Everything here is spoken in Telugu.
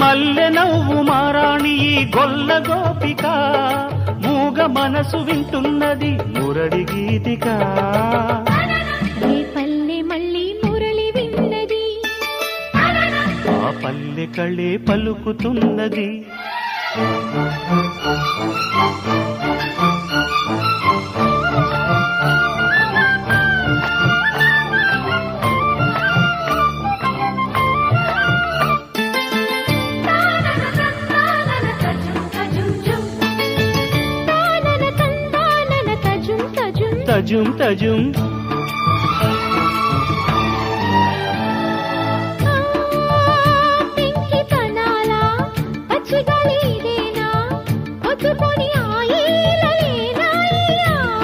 మల్లె నవ్వు మారాణి గొల్ల గోపిక. మూగ మనసు వింటున్నది మురడి గీతిక. ఏ పల్లె మళ్ళీ మురళి విన్నది. ఆ పల్లె కళే పలుకుతున్నది. తజుం తజుం తజుం పెంకి తనాలా పచ్చిగాలి